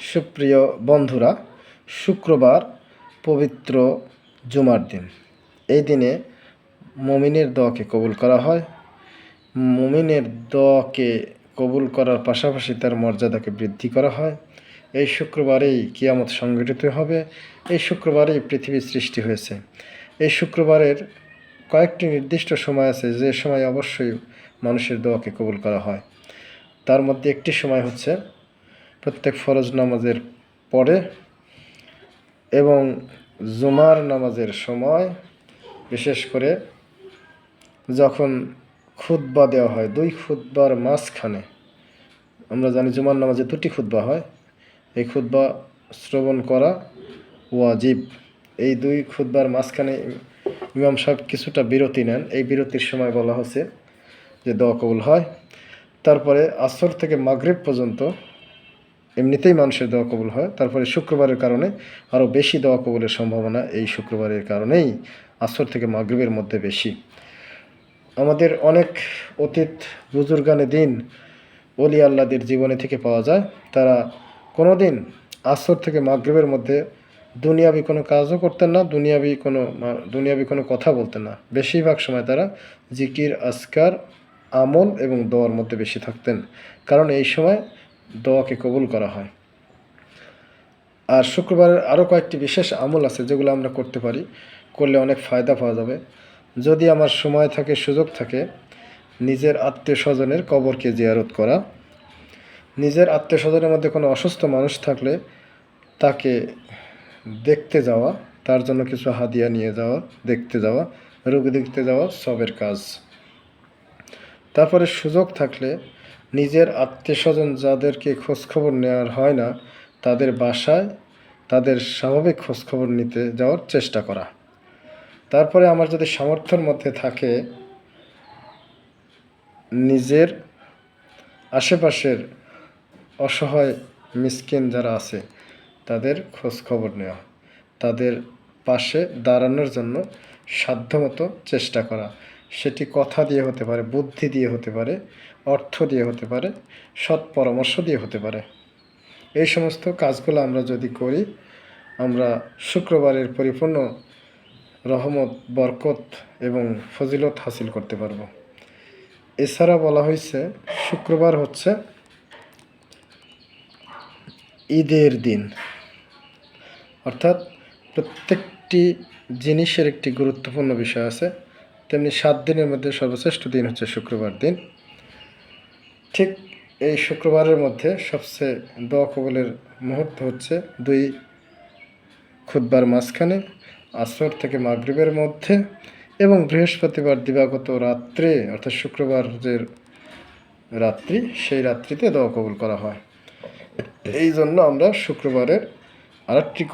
সুপ্রিয় বন্ধুরা, শুক্রবার পবিত্র জুমার দিন। এই দিনে মমিনের দোয়াকে কবুল করা হয়। মমিনের দোয়াকে কবুল করার পাশাপাশি তার মর্যাদাকে বৃদ্ধি করা হয়। এই শুক্রবারেই কিয়ামত সংগঠিত হবে। এই শুক্রবারেই পৃথিবীর সৃষ্টি হয়েছে। এই শুক্রবারের কয়েকটি নির্দিষ্ট সময় আছে। যে সময় অবশ্যই মানুষের দোয়াকে কবুল করা হয়। তার মধ্যে একটি সময় হচ্ছে প্রত্যেক ফরজ নামাজের পরে এবং জুমার নামাজের সময়, বিশেষ করে যখন খুতবা দেওয়া হয়, দুই খুতবার মাঝখানে, আমরা জানি জুমার নামাজে দুটি খুতবা হয়, এই খুতবা শ্রবণ করা ওয়াজিব। এই দুই খুতবার মাঝখানে ইমাম সাহেব কিছুটা বিরতি নেন। এই বিরতির সময় বলা হচ্ছে যে দোয়া কবুল হয়। তারপরে আসর থেকে মাগরিব পর্যন্ত এমনিতেই মানুষের দোয়া কবুল হয়। তারপরে শুক্রবারের কারণে আরও বেশি দোয়া কবুলের সম্ভাবনা এই শুক্রবারের কারণেই আসর থেকে মাগরিবের মধ্যে বেশি। আমাদের অনেক অতীত বুজুর্গানে দিন অলি আল্লাদের জীবনে থেকে পাওয়া যায়। তারা কোনো দিন আসর থেকে মাগরিবের মধ্যে দুনিয়াবি কোনো কাজও করতেন না, দুনিয়াবি কোনো দুনিয়াবি কোনো কথা বলতেন না। বেশিরভাগ সময় তারা জিকির আসকার আমল এবং দোয়ার মধ্যে বেশি থাকতেন। কারণ এই সময় দোয়াকে কবুল করা হয়। আর শুক্রবারের আরও কয়েকটি বিশেষ আমল আছে যেগুলো আমরা করতে পারি, করলে অনেক ফায়দা পাওয়া যাবে। যদি আমার সময় থাকে, সুযোগ থাকে, নিজের আত্মীয় স্বজনের কবরকে জিয়ারত করা, নিজের আত্মীয় স্বজনের মধ্যে কোনো অসুস্থ মানুষ থাকলে তাকে দেখতে যাওয়া, তার জন্য কিছু হাদিয়া নিয়ে যাওয়া, দেখতে যাওয়া, রোগী দেখতে যাওয়া, সবের কাজ। তারপরে সুযোগ থাকলে নিজের আত্মীয় স্বজন যাদেরকে খোঁজখবর নেওয়ার হয় না, তাদের বাসায় তাদের স্বাভাবিক খোঁজখবর নিতে যাওয়ার চেষ্টা করা। তারপরে আমার যদি সামর্থ্যের মধ্যে থাকে, নিজের আশেপাশের অসহায় মিসকিন যারা আছে, তাদের খোঁজখবর নেওয়া, তাদের পাশে দাঁড়ানোর জন্য সাধ্যমতো চেষ্টা করা। সেটি কথা দিয়ে হতে পারে, বুদ্ধি দিয়ে হতে পারে, অর্থ দিয়ে হতে পারে, সৎ পরামর্শ দিয়ে হতে পারে। এই সমস্ত কাজগুলো আমরা যদি করি, আমরা শুক্রবারের পরিপূর্ণ রহমত, বরকত এবং ফজিলত হাসিল করতে পারব। এছাড়া বলা হয়েছে, শুক্রবার হচ্ছে ঈদের দিন। অর্থাৎ প্রত্যেকটি জিনিসের একটি গুরুত্বপূর্ণ বিষয় আছে। তেমনি সাত দিনের মধ্যে সর্বশ্রেষ্ঠ দিন হচ্ছে শুক্রবার দিন। ঠিক এই শুক্রবারের মধ্যে সবচেয়ে দোয়া কবলের মুহূর্ত হচ্ছে দুই খুদ্বার মাঝখানে, আসর থেকে মাগরিবের মধ্যে এবং বৃহস্পতিবার দিবাগত রাত্রে, অর্থাৎ শুক্রবার যে রাত্রি, সেই রাত্রিতে দোয়া কবুল করা হয়। এই জন্য আমরা শুক্রবারের আরেকটি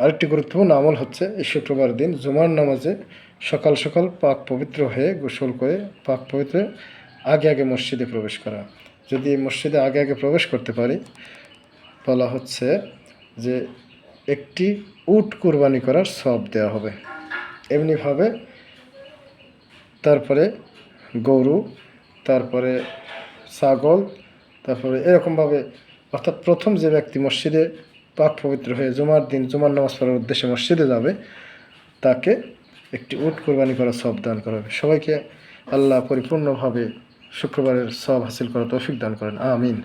আরেকটি গুরুত্বপূর্ণ আমল হচ্ছে এই শুক্রবার দিন জুমার নামাজে সকাল সকাল পাক পবিত্র হয়ে গোসল করে পাক পবিত্র আগে আগে মসজিদে প্রবেশ করা। যদি মসজিদে আগে আগে প্রবেশ করতে পারি, বলা হচ্ছে যে একটি উট কুরবানি করার সব দেওয়া হবে। এমনিভাবে তারপরে গরু, তারপরে ছাগল, তারপরে এরকমভাবে অর্থাৎ প্রথম যে ব্যক্তি মসজিদে পাক পবিত্র হয়ে জুমার দিন, জুমার নামাজ পড়ার উদ্দেশ্যে মসজিদে যাবে, তাকে একটি উট কোরবানি করার সব দান করা হবে সবাইকে আল্লাহ পরিপূর্ণভাবে শুক্রবারের সব হাসিল করার তৌফিক দান করেন। আমিন।